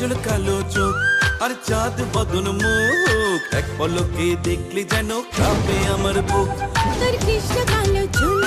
কালো চোখ, আর চাঁদ বদন মুখ। এক পলকে দেখলে যেন কাঁপে আমার বুক। তোর কৃষ্ণ কালো চুল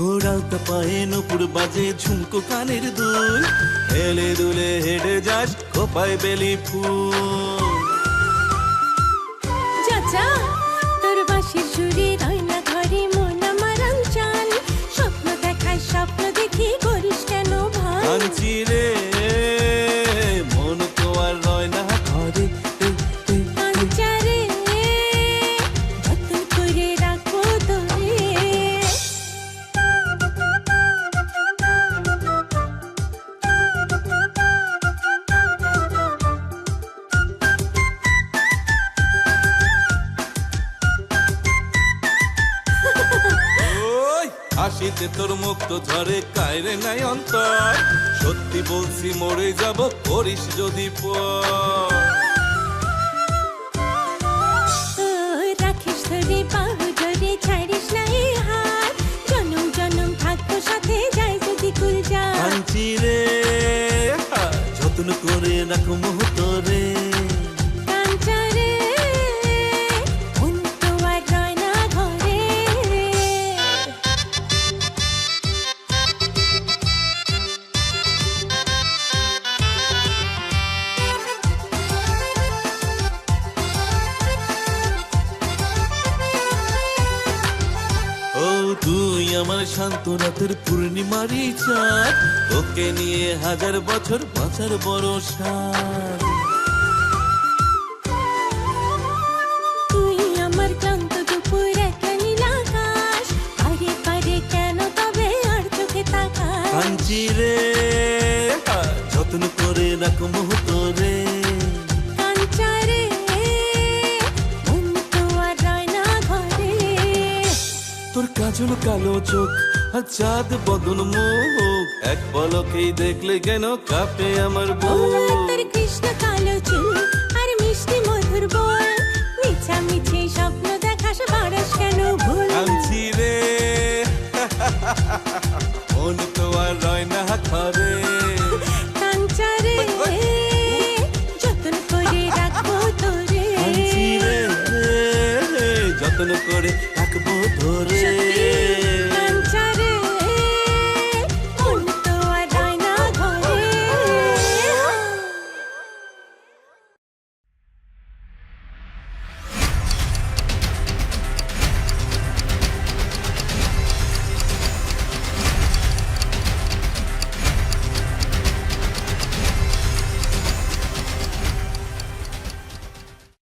তোরাও তো পায়ে নপুর বাজে ঝুমকো কানের দুল। হেলে দুলে হেডে যাস কোপায় বেলি ফুল। চাচা তোর বাঁশির সুরে হাসিতে তোর মুখ তো ঝরে কায়রে নাই অন্তর। সত্যি বলছি মরে যাব করিস যদি রাখিস ধরে বাহু ধরে ছাড়িস না হাত জনম জনম থাকব সাথে যাই যদি কুল যা কাঞ্চি রে হা, যত্ন করে আমার শান্ত রাতের পূর্ণিমারি চাঁদ। তোকে নিয়ে হাজার বছর বাঁচার বড় সার তুই আমার ক্লান্ত দুপুর কাজল কালো চোখ আর চাঁদ বদন মুখ। এক পলকেই দেখলে কেন কাঁপে আমার বুক। কৃষ্ণ কালো চুল আর মিষ্টি মধুর বল। মিছা মিছে স্বপ্ন দেখাস বারস কেন ভুল? কাঞ্চি রে। মন তো আর রয় না ঘরে। কাঞ্চারে যতন করে রাখব তোরে। যত্ন করে